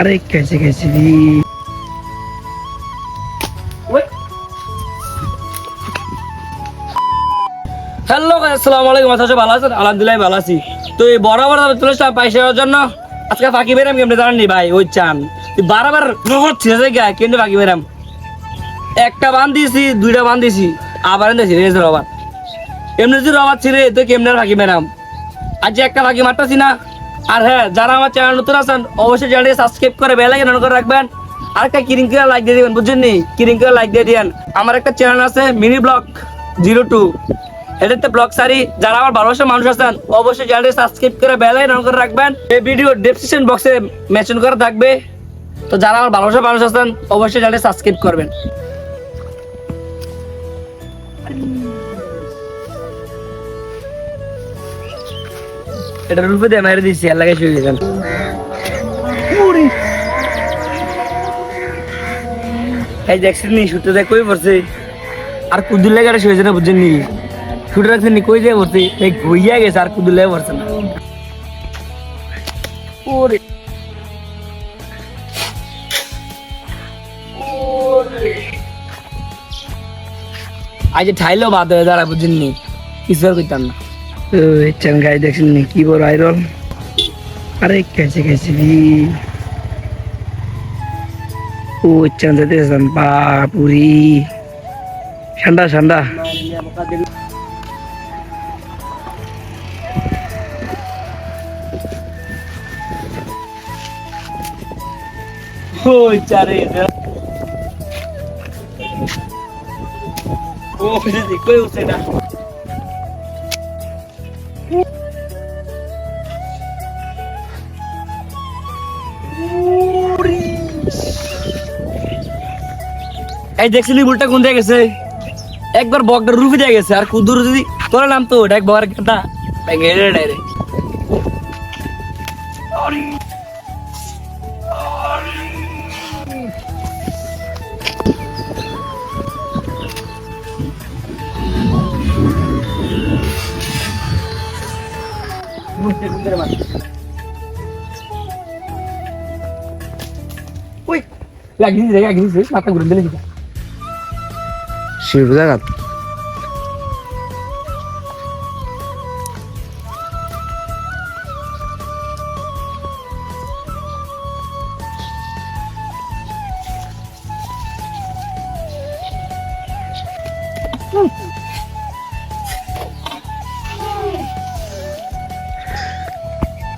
আরে, কেসে কেসে দি হ্যালো আসসালামু আলাইকুম। আচ্ছা ভালো আছেন? আলহামদুলিল্লাহ, ভালো আছি। তো এই বরাবর পয়সা দেওয়ার জন্য। আজকে ফাঁকি বেরাম কেমনি জানেন নি ভাই? ওই চান। বারবার নগদ ছিঁড়ে কেমনি ফাঁকি বেরাম একটা বান দিয়েছি, দুইটা বান দিয়েছি। আবার দিয়েছি রবার। এমনি যদি রবার ছিঁড়ে তো কেমনি ফাঁকি বেরাম আজ একটা ফাঁকি মারতেছি না। আর হ্যাঁ যারা আমার চ্যানেল নতুন আছেন, অবশ্যই চ্যানেলটি সাবস্ক্রাইব করে বেল আইকন করে রাখবেন। আর একটা কিরিং করে লাইক দিয়ে দিবেন, বুঝছেন নি? কিরিং করে লাইক দিয়ে দিবেন আমার একটা চ্যানেল আছে মিনি ব্লগ জিরো টু এটাতে ব্লগ সারি। যারা আমার ভালোবাসার মানুষ আছেন, অবশ্যই চ্যানেলটি সাবস্ক্রাইব করে বেল আইকন করে রাখবেন। এই ভিডিও ডেসক্রিপশন বক্সে মেনশন করা থাকবে। তো যারা আমার ভালোবাসার মানুষ আছেন, অবশ্যই চ্যানেলটি সাবস্ক্রাইব করবেন। এটা রূপে দিয়ে মেরে দিচ্ছি আর শুয়ে গেছেন এই দেখছেন নি শুটে দেখ কই পড়ছে? আর কুদুর লেগে এটা শুয়েছে না বুঝছেন নি? শুটে রাখছেন নি কই যায় পড়ছে? এই ঘুইয়া গেছে আর কুদুর লেগে পড়ছে না। ওরে আজ ঠাইলো বাদ হয়ে দাঁড়া বুঝছেন নি কিছু আর করতাম না। ওই চান গাই দেখছেন কি বড় আইরন? আরে কেসে দি ও চান যেতে বাপুরি। ঠান্ডা ঠান্ডা চারে ও যদি কই উঠছে না এই দেখছিলি বুলটা কোন দিয়ে গেছে? একবার বকটা রুফে দিয়ে গেছে, আর কুদুর যদি তোরা নাম তো ওটা একবার কাটা। গেড়ে ডাইরে Uy, lagi sih, lagi sih, mata gue dulu juga. Shiva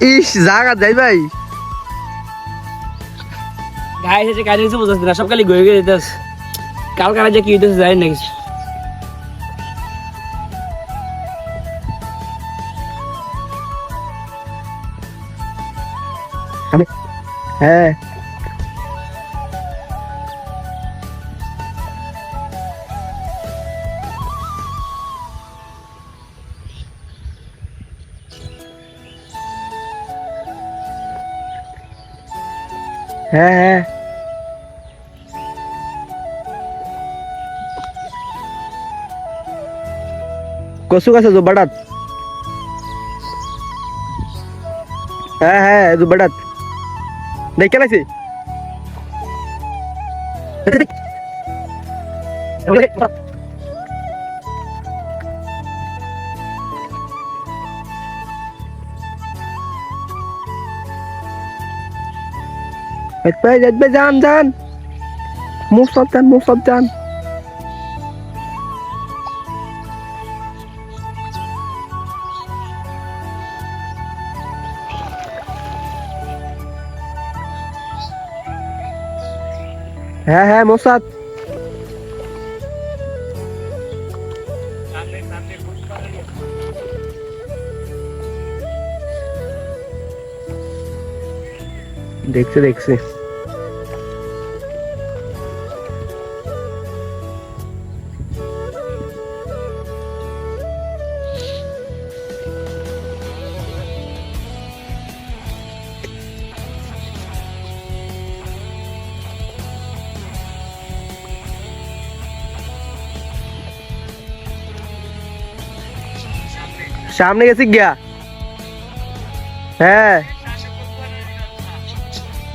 ইস জাগা যাই ভাই। গায়ে এসেছে কাজে কিছু বুঝাচ্ছি না সব খালি গয়ে গিয়ে যেতে কাল কারা যে কি হইতেছে জানি না কিছু। হ্যাঁ। হ্যাঁ হ্যাঁ। কসু গাছে জুবাটাত হ্যাঁ হ্যাঁ জুবাটাত দেখে লাইছি যাবে যান যান মুখ সব যান মুখ সব যান হ্যাঁ হ্যাঁ মোসাদ देखे देख से सामने कैसे गया? है।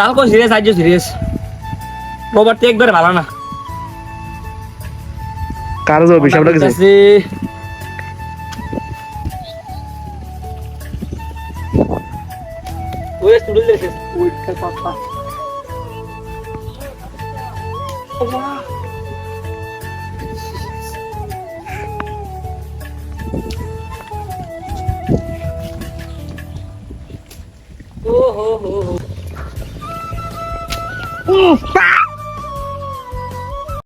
কালকে সিরিয়াস আজ সিরিয়াস। রোবট তো একবার ভালো না। কারও যাবে হিসাব লাগছে আছে ওই স্টুডেন্ট লেছে ওই কাল পাপা ও